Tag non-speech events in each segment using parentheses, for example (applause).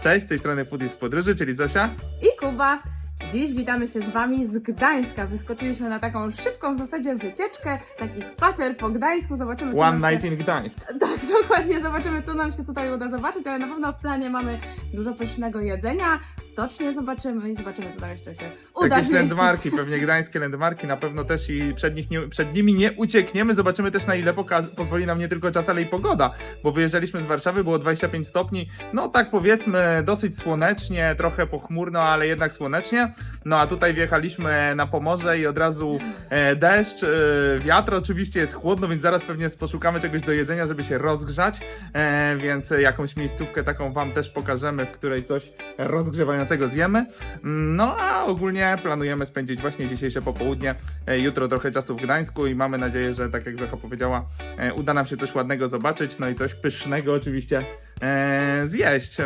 Cześć, z tej strony Foodies w podróży, czyli Zosia. i Kuba. Dziś witamy się z Wami z Gdańska. Wyskoczyliśmy na taką szybką w zasadzie wycieczkę, taki spacer po Gdańsku. Zobaczymy, co One nam Night się... in Gdańsk. Tak, (laughs) dokładnie. Zobaczymy, co nam się tutaj uda zobaczyć, ale na pewno w planie mamy dużo pysznego jedzenia. Stocznie zobaczymy i zobaczymy, co tam jeszcze się uda Jakieś zmieścić. landmarki, (laughs) pewnie gdańskie landmarki na pewno też i przed, nich nie, przed nimi nie uciekniemy. Zobaczymy też na ile pozwoli nam nie tylko czas, ale i pogoda, bo wyjeżdżaliśmy z Warszawy, było 25 stopni, no tak powiedzmy dosyć słonecznie, trochę pochmurno, ale jednak słonecznie. No a tutaj wjechaliśmy na Pomorze i od razu e, deszcz, e, wiatr. Oczywiście jest chłodno, więc zaraz pewnie poszukamy czegoś do jedzenia, żeby się rozgrzać, e, więc jakąś miejscówkę taką wam też pokażemy, w której coś rozgrzewającego zjemy. No a ogólnie planujemy spędzić właśnie dzisiejsze popołudnie, jutro trochę czasu w Gdańsku i mamy nadzieję, że tak jak Zocha powiedziała, uda nam się coś ładnego zobaczyć, no i coś pysznego oczywiście e, zjeść.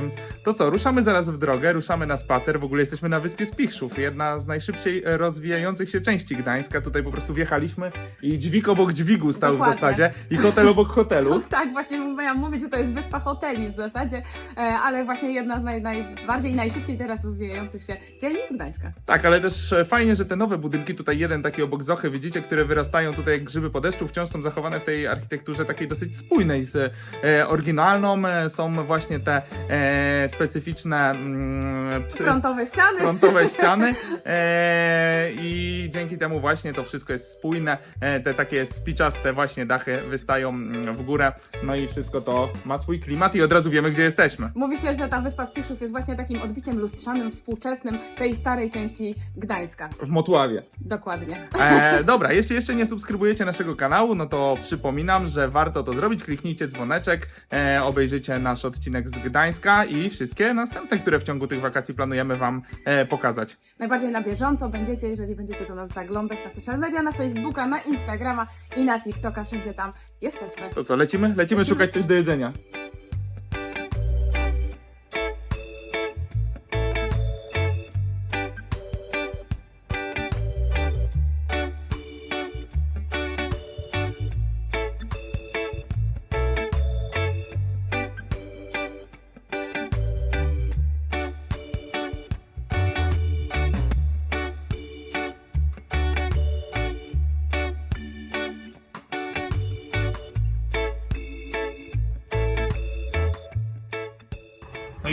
To co, ruszamy zaraz w drogę, ruszamy na spacer, w ogóle jesteśmy na Wyspie Spichrzów, jedna z najszybciej rozwijających się części Gdańska, tutaj po prostu wjechaliśmy i dźwig obok dźwigu stał Dokładnie. w zasadzie i hotel obok hotelu. To, (laughs) tak, właśnie miałam mówić, że to jest wyspa hoteli w zasadzie, e, ale właśnie jedna z naj, najbardziej najszybciej teraz rozwijających się dzielnic Gdańska. Tak, ale też e, fajnie, że te nowe budynki, tutaj jeden taki obok Zochy, widzicie, które wyrastają tutaj jak grzyby po deszczu, wciąż są zachowane w tej architekturze takiej dosyć spójnej z e, oryginalną. E, są właśnie te e, specyficzne mm, psy- Frontowe ściany. frontowe (laughs) ściany e, i dzięki temu właśnie to wszystko jest spójne, e, te takie spiczaste właśnie dachy wystają mm, w górę, no i wszystko to ma swój klimat i od razu wiemy, gdzie jesteśmy. Mówi się, że ta wyspa Spichrzów jest właśnie takim odbiciem lustrzanym, współczesnym tej starej części Gdańska. W Motławie. Dokładnie. E, (laughs) dobra, jeśli jeszcze nie subskrybujecie naszego kanału, no to przypominam, że warto to zrobić. Kliknijcie dzwoneczek, e, obejrzyjcie nasz odcinek z Gdańska i wszystkie następne, które w ciągu tych wakacji planujemy Wam e, pokazać. Najbardziej na bieżąco będziecie, jeżeli będziecie do nas zaglądać na social media, na Facebooka, na Instagrama i na TikToka, wszędzie tam jesteśmy. To co, lecimy? Lecimy szukać coś do jedzenia.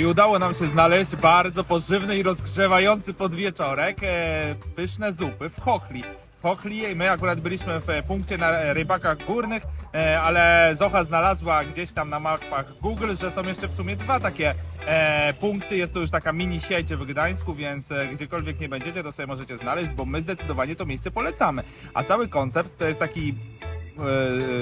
I udało nam się znaleźć bardzo pożywny i rozgrzewający podwieczorek. E, pyszne zupy w chochli. W chochli my akurat byliśmy w e, punkcie na rybakach górnych, e, ale Zocha znalazła gdzieś tam na mapach Google, że są jeszcze w sumie dwa takie e, punkty. Jest to już taka mini sieć w Gdańsku, więc e, gdziekolwiek nie będziecie, to sobie możecie znaleźć, bo my zdecydowanie to miejsce polecamy. A cały koncept to jest taki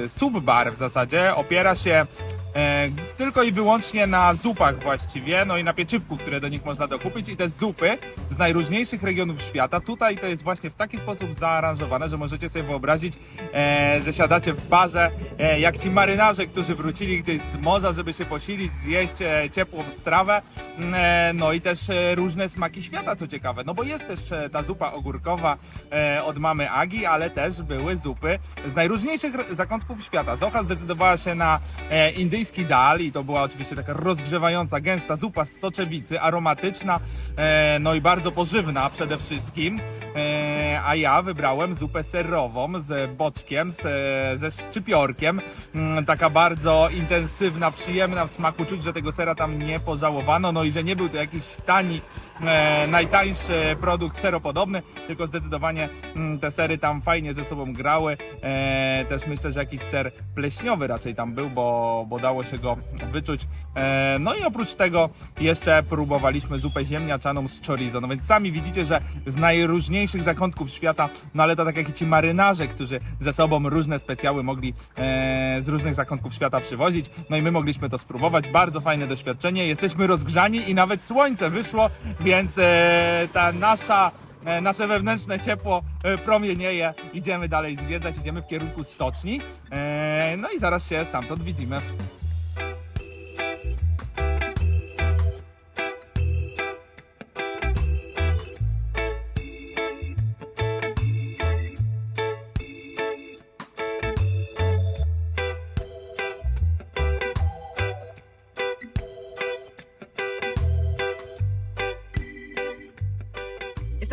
e, subbar w zasadzie, opiera się e, tylko i wyłącznie na zupach właściwie, no i na pieczywku, które do nich można dokupić i te zupy z najróżniejszych regionów świata. Tutaj to jest właśnie w taki sposób zaaranżowane, że możecie sobie wyobrazić, e, że siadacie w barze, e, jak ci marynarze, którzy wrócili gdzieś z morza, żeby się posilić, zjeść e, ciepłą strawę, Mm, e, no i też e, różne smaki świata, co ciekawe, no bo jest też e, ta zupa ogórkowa e, od mamy Agi, ale też były zupy z najróżniejszych zakątków świata. Zocha zdecydowała się na e, indyjski dal i to była oczywiście taka rozgrzewająca, gęsta zupa z soczewicy, aromatyczna, e, no i bardzo pożywna przede wszystkim. E, a ja wybrałem zupę serową z boczkiem, z, ze szczypiorkiem. Mm, taka bardzo intensywna, przyjemna w smaku. Czuć, że tego sera tam nie pożałowano, no i że nie był to jakiś tani, e, najtańszy produkt seropodobny, tylko zdecydowanie mm, te sery tam fajnie ze sobą grały. E, też myślę, że jakiś ser pleśniowy raczej tam był, bo, bo dało się go wyczuć. E, no i oprócz tego jeszcze próbowaliśmy zupę ziemniaczaną z chorizo. No więc sami widzicie, że z najróżniejszych zakątków świata, no ale to tak jak i ci marynarze, którzy ze sobą różne specjały mogli e, z różnych zakątków świata przywozić. No i my mogliśmy to spróbować. Bardzo fajne doświadczenie. Jesteśmy rozgrzani i nawet słońce wyszło, więc e, ta nasza nasze wewnętrzne ciepło promienieje. Idziemy dalej zwiedzać, idziemy w kierunku stoczni. No i zaraz się stamtąd widzimy.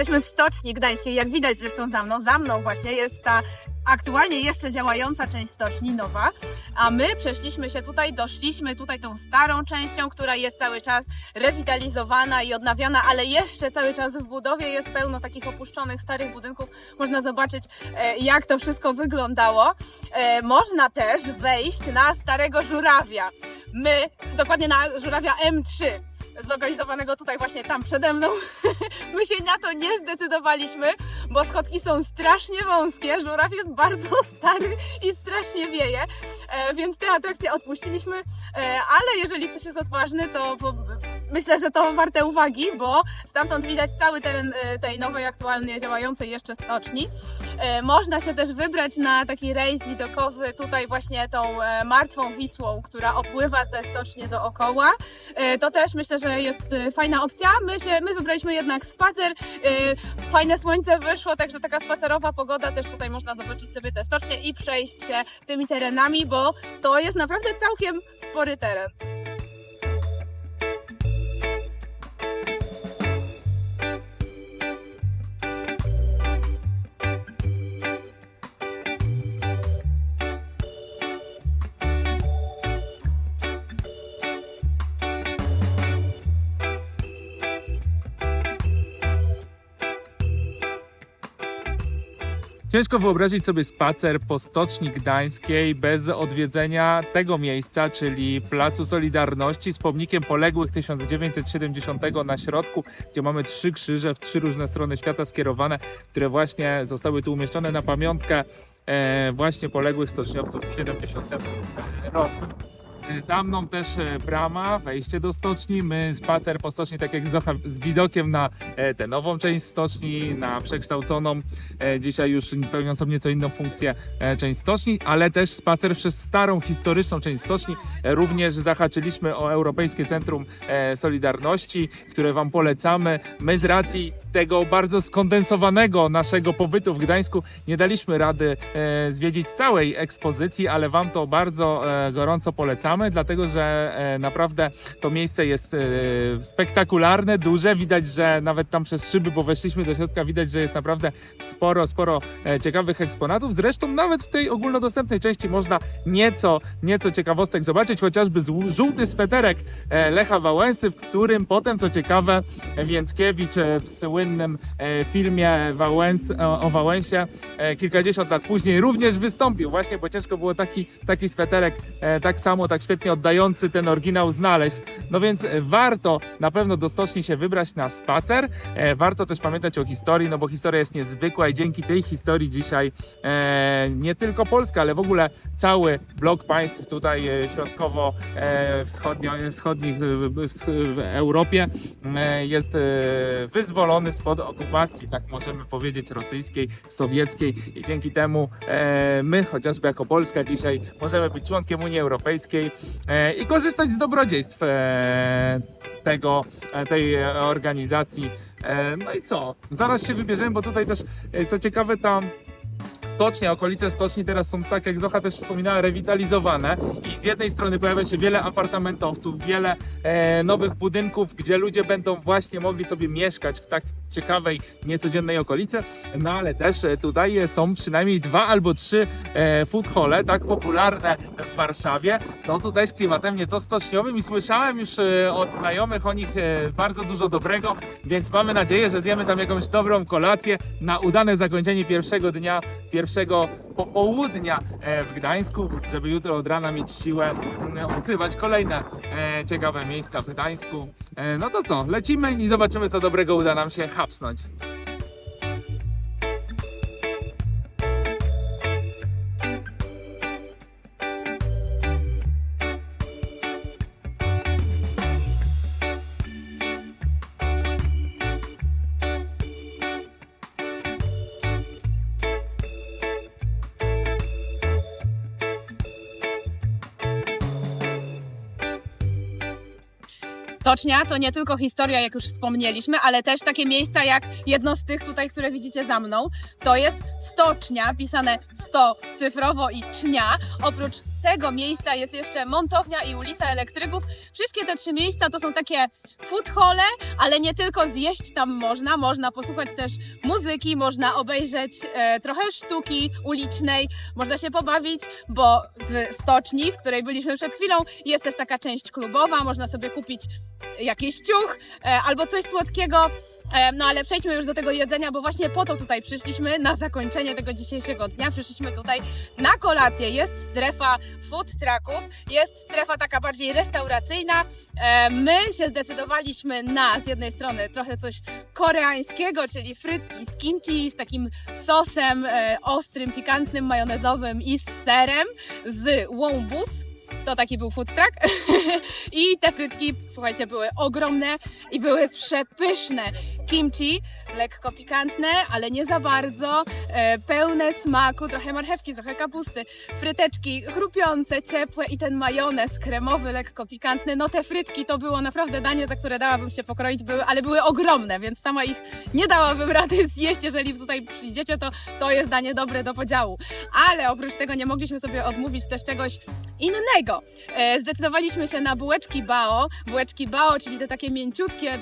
Jesteśmy w Stoczni Gdańskiej, jak widać zresztą za mną. Za mną właśnie jest ta aktualnie jeszcze działająca część stoczni, nowa, a my przeszliśmy się tutaj, doszliśmy tutaj tą starą częścią, która jest cały czas rewitalizowana i odnawiana, ale jeszcze cały czas w budowie jest pełno takich opuszczonych starych budynków. Można zobaczyć, e, jak to wszystko wyglądało. E, Można też wejść na starego żurawia. My, dokładnie na żurawia M3, zlokalizowanego tutaj właśnie tam przede mną. (laughs) My się na to nie zdecydowaliśmy, bo schodki są strasznie wąskie, żuraw jest bardzo (laughs) stary i strasznie wieje, e, więc te atrakcje odpuściliśmy, e, ale jeżeli ktoś jest odważny, to myślę, że to warte uwagi, bo stamtąd widać cały teren e, tej nowej, aktualnie działającej jeszcze stoczni. E, Można się też wybrać na taki rejs widokowy tutaj właśnie tą e, martwą Wisłą, która opływa te stocznie dookoła. To też myślę, że jest fajna opcja. My, się, my wybraliśmy jednak spacer. Fajne słońce wyszło, także taka spacerowa pogoda. Też tutaj można zobaczyć sobie te stocznie i przejść się tymi terenami, bo to jest naprawdę całkiem spory teren. Ciężko wyobrazić sobie spacer po Stoczni Gdańskiej bez odwiedzenia tego miejsca, czyli Placu Solidarności z pomnikiem poległych 1970 na środku, gdzie mamy trzy krzyże w trzy różne strony świata skierowane, które właśnie zostały tu umieszczone na pamiątkę e, właśnie poległych stoczniowców w 70 roku. E, Za mną też e, brama, wejście do stoczni. My spacer po stoczni, tak jak Zocha, z widokiem na e, tę nową część stoczni, na przekształconą, dzisiaj już pełniącą nieco inną funkcję część stoczni, ale też spacer przez starą, historyczną część stoczni. Również zahaczyliśmy o Europejskie Centrum Solidarności, które Wam polecamy. My z racji tego bardzo skondensowanego naszego pobytu w Gdańsku nie daliśmy rady zwiedzić całej ekspozycji, ale Wam to bardzo gorąco polecamy, dlatego że e, naprawdę to miejsce jest e, spektakularne, duże. Widać, że nawet tam przez szyby, bo weszliśmy do środka, widać, że jest naprawdę sporo, sporo e, ciekawych eksponatów. Zresztą nawet w tej ogólnodostępnej części można nieco, nieco ciekawostek zobaczyć, chociażby żółty sweterek Lecha Wałęsy, w którym potem, co ciekawe, Więckiewicz w słynnym filmie Wałęs, o, Wałęsie kilkadziesiąt lat później również wystąpił, właśnie, bo ciężko było taki, taki sweterek tak samo, tak świetnie oddający ten oryginał znaleźć. No więc e, warto na pewno do stoczni się wybrać na spacer. E, warto też pamiętać o historii, no bo historia jest niezwykła i dzięki tej historii dzisiaj e, nie tylko Polska, ale w ogóle cały blok państw tutaj środkowo wschodnio, wschodnich e, w, Europie jest wyzwolony spod okupacji, tak możemy powiedzieć, rosyjskiej, sowieckiej i dzięki temu my, chociażby jako Polska dzisiaj możemy być członkiem Unii Europejskiej i korzystać z dobrodziejstw e, tego, e, tej e, organizacji. E, no i co? Zaraz się wybierzemy, bo tutaj też, e, co ciekawe, tam Stocznia, okolice stoczni teraz są, tak jak Zocha też wspominała, rewitalizowane i z jednej strony pojawia się wiele apartamentowców, wiele e, nowych budynków, gdzie ludzie będą właśnie mogli sobie mieszkać w tak ciekawej, niecodziennej okolicy, no ale też e, tutaj są przynajmniej dwa albo trzy e, food hole, tak popularne w Warszawie, no tutaj z klimatem nieco stoczniowym i słyszałem już e, od znajomych o nich e, bardzo dużo dobrego, więc mamy nadzieję, że zjemy tam jakąś dobrą kolację na udane zakończenie pierwszego dnia, pierwszego popołudnia e, w Gdańsku, żeby jutro od rana mieć siłę m, odkrywać kolejne e, ciekawe miejsca w Gdańsku. E, no to co, lecimy i zobaczymy, co dobrego uda nam się hapsnąć. Stocznia to nie tylko historia, jak już wspomnieliśmy, ale też takie miejsca jak jedno z tych tutaj, które widzicie za mną. To jest stocznia, pisane 100 cyfrowo i cznia. Oprócz tego miejsca jest jeszcze montownia i ulica Elektryków. Wszystkie te trzy miejsca to są takie food hole, ale nie tylko zjeść tam można, można posłuchać też muzyki, można obejrzeć e, trochę sztuki ulicznej, można się pobawić, bo w stoczni, w której byliśmy przed chwilą, jest też taka część klubowa, można sobie kupić jakiś ciuch e, albo coś słodkiego. No ale przejdźmy już do tego jedzenia, bo właśnie po to tutaj przyszliśmy na zakończenie tego dzisiejszego dnia. Przyszliśmy tutaj na kolację. Jest strefa food trucków, jest strefa taka bardziej restauracyjna. My się zdecydowaliśmy na z jednej strony trochę coś koreańskiego, czyli frytki z kimchi, z takim sosem e, ostrym, pikantnym, majonezowym i z serem z Wombus. To taki był food truck. (laughs) I te frytki, słuchajcie, były ogromne i były przepyszne. Kimchi, lekko pikantne, ale nie za bardzo, e, pełne smaku, trochę marchewki, trochę kapusty, fryteczki chrupiące, ciepłe i ten majonez kremowy, lekko pikantny. No te frytki to było naprawdę danie, za które dałabym się pokroić, były, ale były ogromne, więc sama ich nie dałabym rady (laughs) zjeść. Jeżeli tutaj przyjdziecie, to to jest danie dobre do podziału. Ale oprócz tego nie mogliśmy sobie odmówić też czegoś innego. E, zdecydowaliśmy się na bułeczki bao. Bułeczki bao, czyli te takie mięciutkie, e,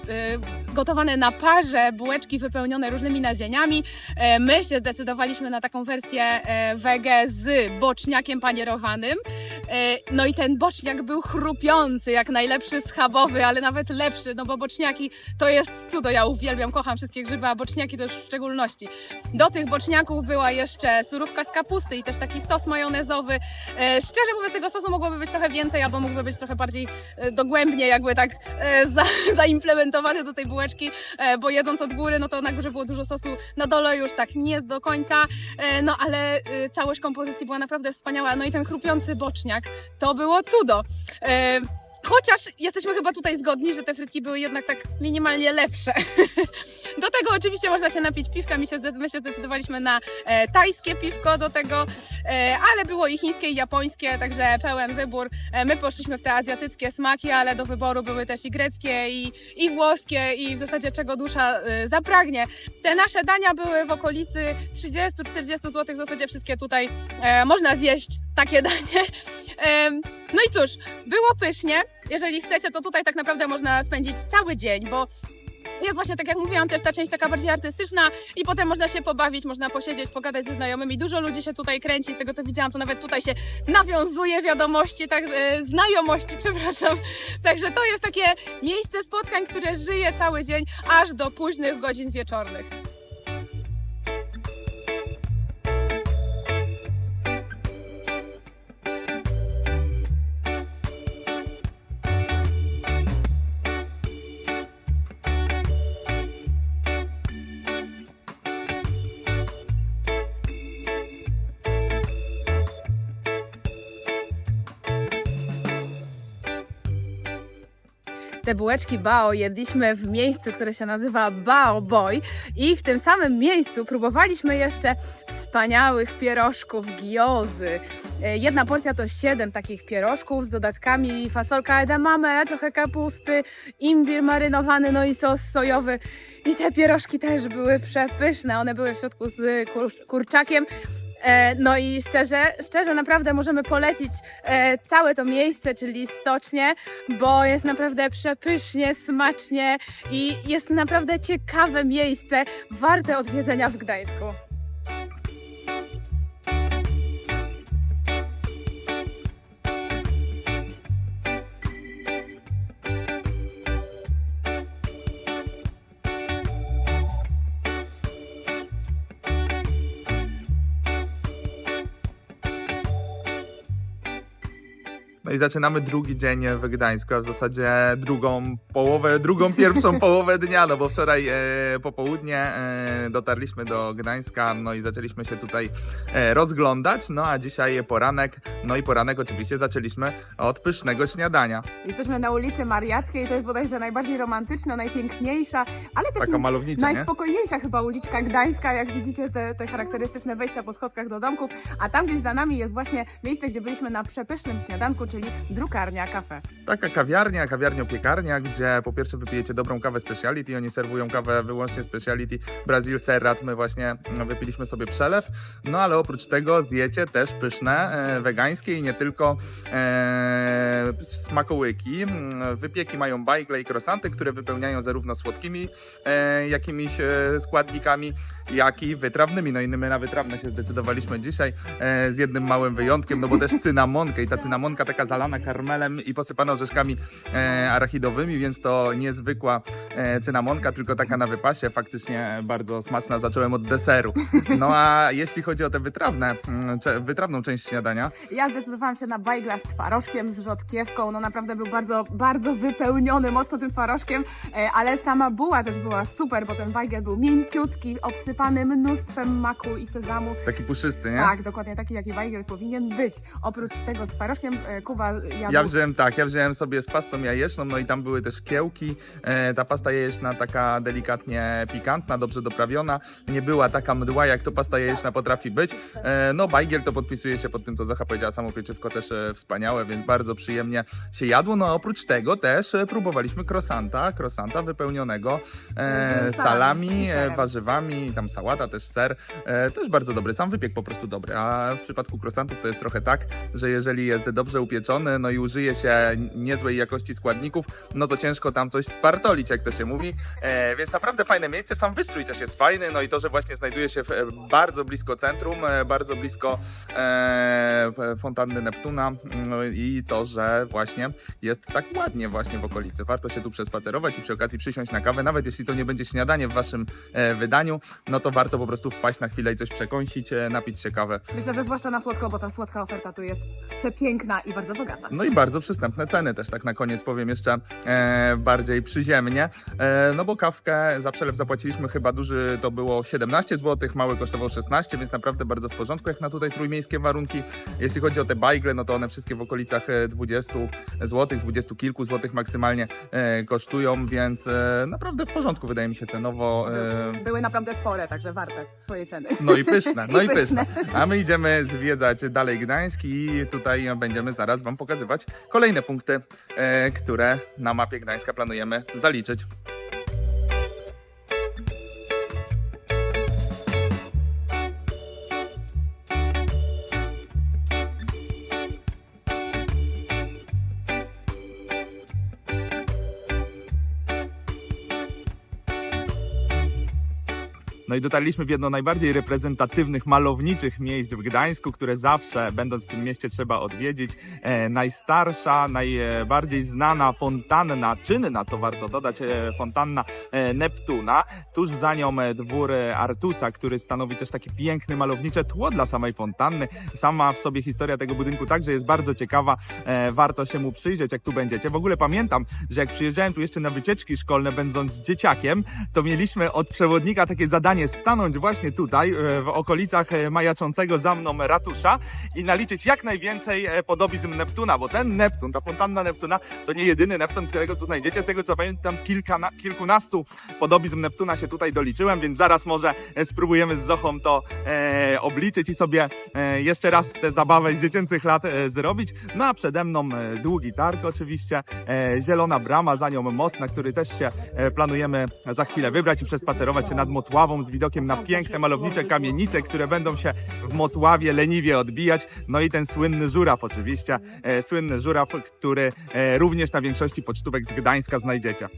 gotowane na parze bułeczki wypełnione różnymi nadzieniami. E, my się zdecydowaliśmy na taką wersję e, wege z boczniakiem panierowanym. E, no i ten boczniak był chrupiący, jak najlepszy schabowy, ale nawet lepszy, no bo boczniaki to jest cudo. Ja uwielbiam, kocham wszystkie grzyby, a boczniaki już w szczególności. Do tych boczniaków była jeszcze surówka z kapusty i też taki sos majonezowy. Szczerze mówiąc, tego sosu mogłoby być trochę więcej, albo mógłby być trochę bardziej dogłębnie jakby tak za, (laughs) zaimplementowany do tej bułeczki, e, bo jedząc od góry, no to na górze było dużo sosu, na dole już tak nie do końca, e, no ale e, całość kompozycji była naprawdę wspaniała, no i ten chrupiący boczniak, to było cudo. E, Chociaż jesteśmy chyba tutaj zgodni, że te frytki były jednak tak minimalnie lepsze. (laughs) Do tego oczywiście można się napić piwka, my się, my się zdecydowaliśmy na e, tajskie piwko do tego, e, ale było i chińskie i japońskie, także pełen wybór. E, my poszliśmy w te azjatyckie smaki, ale do wyboru były też i greckie, i, i włoskie, i w zasadzie czego dusza e, zapragnie. Te nasze dania były w okolicy 30-40 zł, w zasadzie wszystkie tutaj e, można zjeść takie danie. Em, no i cóż, było pysznie. Jeżeli chcecie, to tutaj tak naprawdę można spędzić cały dzień, bo jest właśnie, tak jak mówiłam, też ta część taka bardziej artystyczna i potem można się pobawić, można posiedzieć, pogadać ze znajomymi. Dużo ludzi się tutaj kręci, z tego co widziałam, to nawet tutaj się nawiązuje wiadomości, także znajomości, (laughs) przepraszam. Także to jest takie miejsce spotkań, które żyje cały dzień, aż do późnych godzin wieczornych. Te bułeczki bao jedliśmy w miejscu, które się nazywa Bao Boy i w tym samym miejscu próbowaliśmy jeszcze wspaniałych pierożków giozy. E, Jedna porcja to 7 takich pierożków z dodatkami fasolka edamame, trochę kapusty, imbir marynowany, no i sos sojowy. I te pierożki też były przepyszne, one były w środku z kur kurczakiem. E, No i szczerze, szczerze naprawdę możemy polecić e, całe to miejsce, czyli stocznie, bo jest naprawdę przepysznie, smacznie i jest naprawdę ciekawe miejsce, warte odwiedzenia w Gdańsku. I zaczynamy drugi dzień w Gdańsku, a w zasadzie drugą połowę, drugą pierwszą (laughs) połowę dnia, no bo wczoraj e, popołudnie e, dotarliśmy do Gdańska, no i zaczęliśmy się tutaj e, rozglądać, no a dzisiaj poranek, no i poranek oczywiście zaczęliśmy od pysznego śniadania. Jesteśmy na ulicy Mariackiej, to jest bodajże najbardziej romantyczna, najpiękniejsza, ale też Taka malownicza, nie? najspokojniejsza chyba uliczka Gdańska, jak widzicie te, te charakterystyczne wejścia po schodkach do domków, a tam gdzieś za nami jest właśnie miejsce, gdzie byliśmy na przepysznym śniadanku, czyli drukarnia kafe. Taka kawiarnia, kawiarnio-piekarnia, gdzie po pierwsze wypijecie dobrą kawę speciality, oni serwują kawę wyłącznie speciality Brazil Serrat, my właśnie mm, wypiliśmy sobie przelew, no ale oprócz tego zjecie też pyszne, e, wegańskie i nie tylko e, smakołyki. Mm, Wypieki mają bajgle i croissanty, które wypełniają zarówno słodkimi e, jakimiś e, składnikami, jak i wytrawnymi. No i my na wytrawne się zdecydowaliśmy dzisiaj e, z jednym małym wyjątkiem, no bo też cynamonkę i ta cynamonka taka zalana karmelem i posypana orzeszkami e, arachidowymi, więc to niezwykła e, cynamonka, tylko taka na wypasie, faktycznie bardzo smaczna, zacząłem od deseru. No a jeśli chodzi o te wytrawne, mm, wytrawną część śniadania, Ja zdecydowałam się na bajgla z twarożkiem, z rzodkiewką. No naprawdę był bardzo, bardzo wypełniony mocno tym twarożkiem, e, ale sama buła też była super, bo ten bajgel był mięciutki, obsypany mnóstwem maku i sezamu. taki puszysty, nie? Tak, dokładnie taki, jaki bajgel powinien być. Oprócz tego z twarożkiem e, Kuba jadł... Ja wziąłem tak, ja wziąłem sobie z pastą jajeczną, no i tam były też kiełki. E, ta pasta jajeczna taka delikatnie pikantna, dobrze doprawiona. Nie była taka mdła, jak to pasta jajeczna potrafi być. E, no bajgiel to podpisuje się pod tym, co Zacha powiedziała, samo pieczywko też e, wspaniałe, więc bardzo przyjemnie się jadło. No a oprócz tego też e, próbowaliśmy croissanta, croissanta wypełnionego e, Z salami salami, e, warzywami, tam sałata, też ser. E, też bardzo dobry, sam wypiek po prostu dobry. A w przypadku croissantów to jest trochę tak, że jeżeli jest dobrze upieczony, no i użyje się niezłej jakości składników, no to ciężko tam coś spartolić, jak to się mówi. E, więc naprawdę fajne miejsce, sam wystrój też jest fajny, no i to, że właśnie znajduje się w, e, bardzo blisko centrum, e, bardzo blisko e, fontanny Neptuna no i to, że właśnie jest tak ładnie właśnie w okolicy. Warto się tu przespacerować i przy okazji przysiąść na kawę, nawet jeśli to nie będzie śniadanie w waszym e, wydaniu, no to warto po prostu wpaść na chwilę i coś przekąsić, e, napić się kawę. Myślę, że zwłaszcza na słodko, bo ta słodka oferta tu jest przepiękna i bardzo bogata. No i bardzo przystępne ceny też, tak na koniec powiem jeszcze e, bardziej przyziemnie. E, no bo kawkę za przelew zapłaciliśmy chyba duży, to było 17 zł, mały kosztował 16, więc naprawdę bardzo w porządku, jak na tutaj trójmiejskie warunki. Jeśli chodzi o te bajgle, no to one wszystkie w okolicach e, 20 zł, 20 kilku złotych maksymalnie e, kosztują, więc e, naprawdę w porządku wydaje mi się cenowo. E, Były naprawdę spore, także warte swojej ceny. no i pyszne, (laughs) no I i pyszne. A my idziemy zwiedzać dalej Gdańsk i tutaj będziemy zaraz Wam pokazywać kolejne punkty, e, które na mapie Gdańska planujemy zaliczyć. No i dotarliśmy w jedno najbardziej reprezentatywnych, malowniczych miejsc w Gdańsku, które zawsze, będąc w tym mieście, trzeba odwiedzić. E, najstarsza, najbardziej znana fontanna, czynna, co warto dodać, e, fontanna e, Neptuna. Tuż za nią e, dwór e, Artusa, który stanowi też takie piękne, malownicze tło dla samej fontanny. Sama w sobie historia tego budynku także jest bardzo ciekawa. E, warto się mu przyjrzeć, jak tu będziecie. W ogóle pamiętam, że jak przyjeżdżałem tu jeszcze na wycieczki szkolne, będąc dzieciakiem, to mieliśmy od przewodnika takie zadanie stanąć właśnie tutaj, e, w okolicach e, majaczącego za mną ratusza i naliczyć jak najwięcej e, podobizm Neptuna, bo ten Neptun, ta fontanna Neptuna, to nie jedyny Neptun, którego tu znajdziecie. Z tego co pamiętam, kilka, kilkunastu podobizm Neptuna się tutaj doliczyłem, więc zaraz może spróbujemy z Zochą to e, obliczyć i sobie e, jeszcze raz tę zabawę z dziecięcych lat e, zrobić. No a przede mną długi targ oczywiście, e, zielona brama, za nią most, na który też się planujemy za chwilę wybrać i przespacerować się nad Motławą z widokiem na piękne, malownicze kamienice, które będą się w Motławie leniwie odbijać. No i ten słynny żuraw oczywiście, e, słynny żuraw, który e, również na większości pocztówek z Gdańska znajdziecie.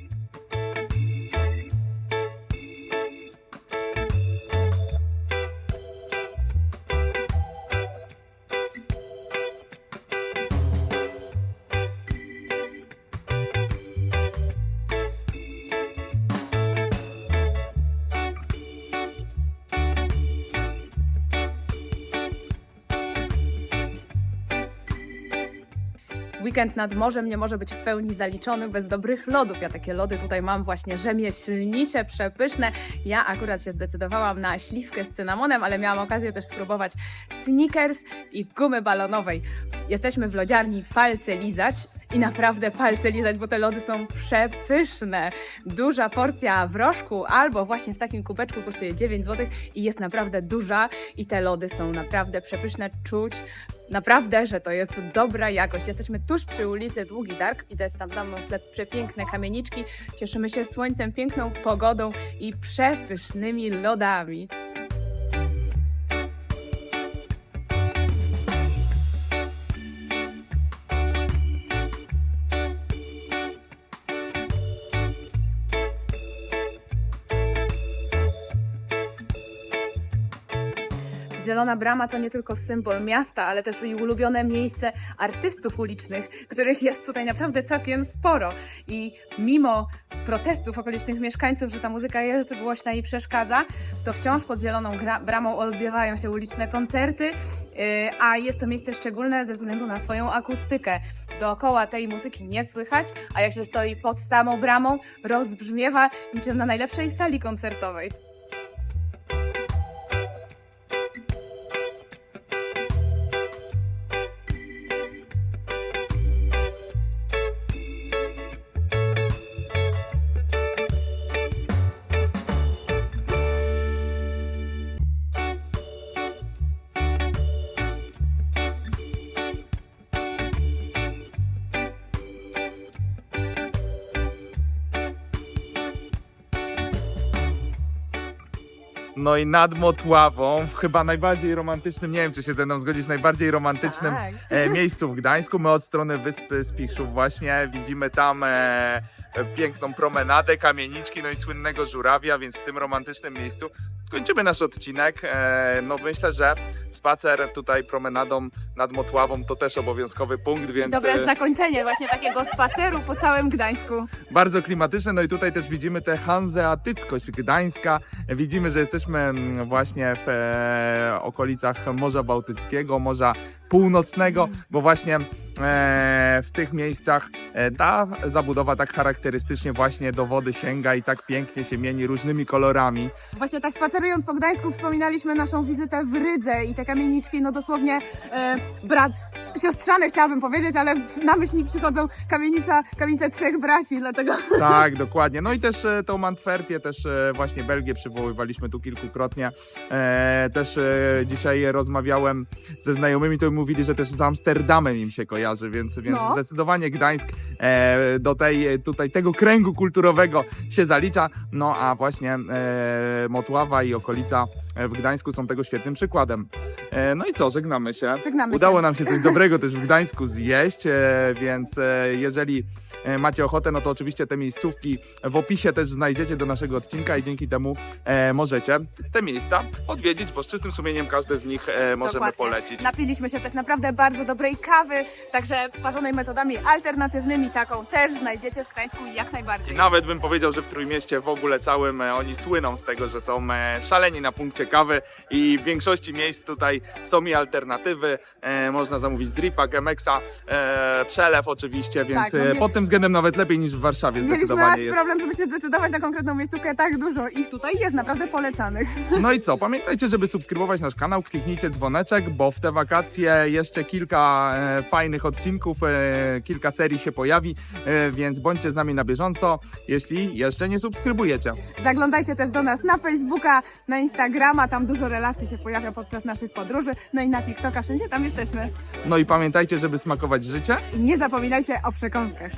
Weekend nad morzem nie może być w pełni zaliczony bez dobrych lodów. Ja takie lody tutaj mam właśnie rzemieślnicze, przepyszne. Ja akurat się zdecydowałam na śliwkę z cynamonem, ale miałam okazję też spróbować Snickers i gumy balonowej. Jesteśmy w lodziarni Palce Lizać i naprawdę palce lizać, bo te lody są przepyszne. Duża porcja w rożku albo właśnie w takim kubeczku kosztuje 9 zł i jest naprawdę duża i te lody są naprawdę przepyszne. Czuć naprawdę, że to jest dobra jakość. Jesteśmy tuż przy ulicy Długi Dark, widać tam za mną w przepiękne kamieniczki. Cieszymy się słońcem, piękną pogodą i przepysznymi lodami. Zielona Brama to nie tylko symbol miasta, ale też i ulubione miejsce artystów ulicznych, których jest tutaj naprawdę całkiem sporo. I mimo protestów okolicznych mieszkańców, że ta muzyka jest głośna i przeszkadza, to wciąż pod Zieloną Bramą odbywają się uliczne koncerty, yy, a jest to miejsce szczególne ze względu na swoją akustykę. Dookoła tej muzyki nie słychać, a jak się stoi pod samą bramą, rozbrzmiewa niczym na najlepszej sali koncertowej. No i nad Motławą, w chyba najbardziej romantycznym, nie wiem czy się ze mną zgodzisz, najbardziej romantycznym Tak. e, miejscu w Gdańsku. My od strony Wyspy Spichrzów właśnie widzimy tam e, e, piękną promenadę, kamieniczki, no i słynnego żurawia, więc w tym romantycznym miejscu kończymy nasz odcinek. E, no myślę, że spacer tutaj promenadą nad Motławą to też obowiązkowy punkt, więc Dobre zakończenie właśnie takiego spaceru po całym Gdańsku. bardzo klimatyczne. No i tutaj też widzimy tę hanzeatyckość Gdańska. Widzimy, że jesteśmy mm, właśnie w e, okolicach Morza Bałtyckiego, Morza Północnego, bo właśnie e, w tych miejscach ta zabudowa tak charakterystycznie właśnie do wody sięga i tak pięknie się mieni różnymi kolorami. Właśnie tak spacerując po Gdańsku wspominaliśmy naszą wizytę w Rydze i te kamieniczki, no dosłownie e, brat, siostrzane chciałabym powiedzieć, ale na myśl mi przychodzą kamienica, kamienice trzech braci, dlatego Tak, dokładnie. No i też e, tą Antwerpię, też e, właśnie Belgię przywoływaliśmy tu kilkukrotnie. E, też e, dzisiaj rozmawiałem ze znajomymi, to mówili, że też z Amsterdamem im się kojarzy, więc, więc No. zdecydowanie Gdańsk do tej, e, tutaj tego kręgu kulturowego się zalicza. No a właśnie e, Motława i okolica e, w Gdańsku są tego świetnym przykładem. E, no i co, żegnamy się. żegnamy Udało się. nam się coś dobrego też w Gdańsku zjeść, e, więc e, jeżeli e, macie ochotę, no to oczywiście te miejscówki w opisie też znajdziecie do naszego odcinka i dzięki temu e, możecie te miejsca odwiedzić, bo z czystym sumieniem każde z nich e, możemy Dokładnie. polecić. Napiliśmy się też naprawdę bardzo dobrej kawy, także parzonej metodami alternatywnymi taką też znajdziecie w Gdańsku jak I najbardziej. nawet bym powiedział, że w Trójmieście w ogóle całym e, oni słyną z tego, że są e, szaleni na punkcie kawy i w większości miejsc tutaj są i alternatywy. E, można zamówić dripa, gemexa, e, przelew oczywiście, więc Tak, no e, pod tym względem nawet lepiej niż w Warszawie Mieliśmy zdecydowanie aż jest. problem, żeby się zdecydować na konkretną miejscówkę, tak dużo ich tutaj jest, naprawdę polecanych. (laughs) No i co? Pamiętajcie, żeby subskrybować nasz kanał, kliknijcie dzwoneczek, bo w te wakacje jeszcze kilka e, fajnych odcinków, e, kilka serii się pojawi, e, więc bądźcie z nami na bieżąco, jeśli jeszcze nie subskrybujecie. Zaglądajcie też do nas na Facebooka, na Instagrama, tam dużo relacji się pojawia podczas naszych podróży, no i na TikToka, wszędzie tam jesteśmy. No i pamiętajcie, żeby smakować życie. I nie zapominajcie o przekąskach.